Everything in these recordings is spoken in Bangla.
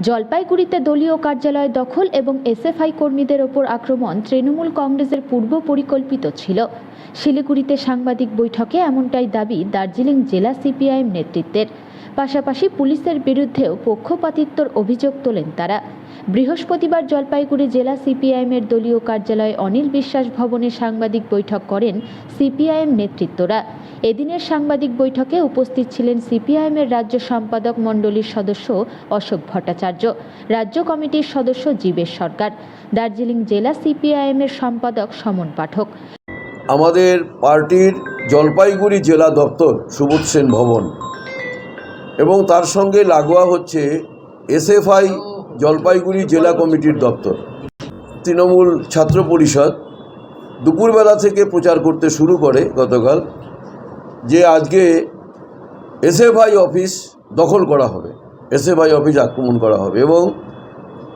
জলপাইগুড়িতে দলীয় কার্যালয় দখল এবং এসএফআই কর্মীদের ওপর আক্রমণ তৃণমূল কংগ্রেসের পূর্ব পরিকল্পিত ছিল। শিলিগুড়িতে সাংবাদিক বৈঠকে এমনটাই দাবি দার্জিলিং জেলা সিপিআইএম নেতৃত্বের। পাশাপাশি পুলিশের বিরুদ্ধেও পক্ষপাতিত্বর অভিযোগ তোলেন তারা। বৃহস্পতিবার জলপাইগুড়ি জেলা সিপিআইএমের দলীয় কার্যালয়ে অনিল বিশ্বাস ভবনে সাংবাদিক বৈঠক করেন সিপিআইএম নেতৃত্বরা। এদিনের সাংবাদিক বৈঠকে উপস্থিত ছিলেন সিপিআইএমের রাজ্য সম্পাদক মণ্ডলীর সদস্য অশোক ভট্টাচার্য, রাজ্য কমিটির সদস্য জীবেশ সরকার, দার্জিলিং জেলা সিপিআইএমের সম্পাদক সমন পাঠক। আমাদের পার্টির জলপাইগুড়ি জেলা দপ্তর সুবোধ সেন ভবন। এবং তার সঙ্গে লাগোয়া হচ্ছে এসএফআই জলপাইগুড়ি জেলা কমিটির দপ্তর। তৃণমূল ছাত্র পরিষদ দুপুরবেলা থেকে প্রচার করতে শুরু করে গতকাল যে আজকে এসএফআই অফিস দখল করা হবে, এসএফআই অফিস আক্রমণ করা হবে এবং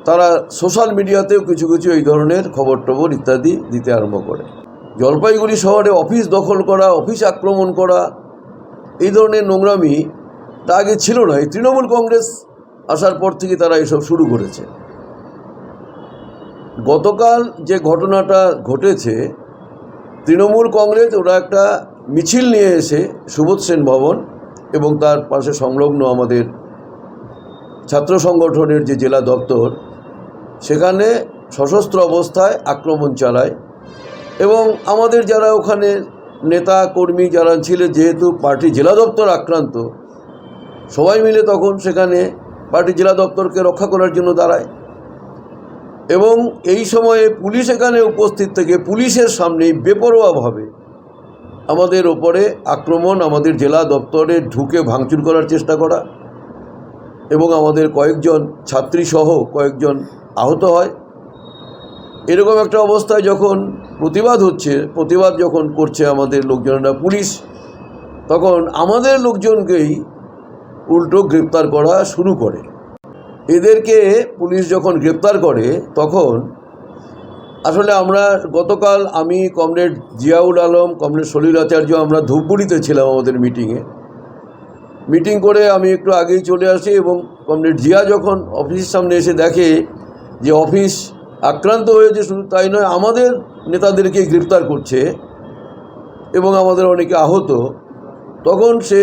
তারা সোশ্যাল মিডিয়াতেও কিছু কিছু এই ধরনের খবর টবর ইত্যাদি দিতে আরম্ভ করে। জলপাইগুড়ি শহরে অফিস দখল করা, অফিস আক্রমণ করা, এই ধরনের নোংরামি তা আগে ছিল না। এই তৃণমূল কংগ্রেস আসার পর থেকে তারা এসব শুরু করেছে। গতকাল যে ঘটনাটা ঘটেছে, তৃণমূল কংগ্রেস ওরা একটা মিছিল নিয়ে এসে সুবোধ সেন ভবন এবং তার পাশে সংলগ্ন আমাদের ছাত্র সংগঠনের যে জেলা দপ্তর, সেখানে সশস্ত্র অবস্থায় আক্রমণ চালায় এবং আমাদের যারা ওখানে নেতা, কর্মী যারা ছিলেন যেহেতু পার্টি জেলা দপ্তর আক্রান্ত সবাই মিলে তখন সেখানে পার্টি জেলা দপ্তরকে রক্ষা করার জন্য দাঁড়ায়। এবং এই সময়ে পুলিশ এখানে উপস্থিত থেকে পুলিশের সামনেই বেপরোয়াভাবে আমাদের ওপরে আক্রমণ আমাদের জেলা দপ্তরে ঢুকে ভাঙচুর করার চেষ্টা করা এবং আমাদের কয়েকজন ছাত্রীসহ কয়েকজন আহত হয়। এরকম একটা অবস্থায় যখন প্রতিবাদ হচ্ছে, প্রতিবাদ যখন করছে আমাদের লোকজনেরা পুলিশ, তখন আমাদের লোকজনকেই উল্টো গ্রেপ্তার করা শুরু করে। এদেরকে পুলিশ যখন গ্রেপ্তার করে, তখন আসলে আমরা গতকাল আমি, কমরেড জিয়াউল আলম, কমরেড সলিল আচার্য, আমরা ধূপগুড়িতে ছিলাম আমাদের মিটিংয়ে। মিটিং করে আমি একটু আগেই চলে আসি এবং কমরেড জিয়া যখন অফিসের সামনে এসে দেখে যে অফিস আক্রান্ত হয়েছে শুধু তাই নয়, আমাদের নেতাদেরকে গ্রেপ্তার করছে এবং আমাদের অনেকে আহত, তখন সে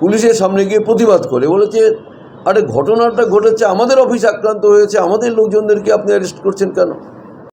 পুলিশের সামনে গিয়ে প্রতিবাদ করে। বলেছে, আরে, ঘটনাটা ঘটেছে, আমাদের অফিস আক্রান্ত হয়েছে, আমাদের লোকজনদেরকে আপনি অ্যারেস্ট করছেন কেন?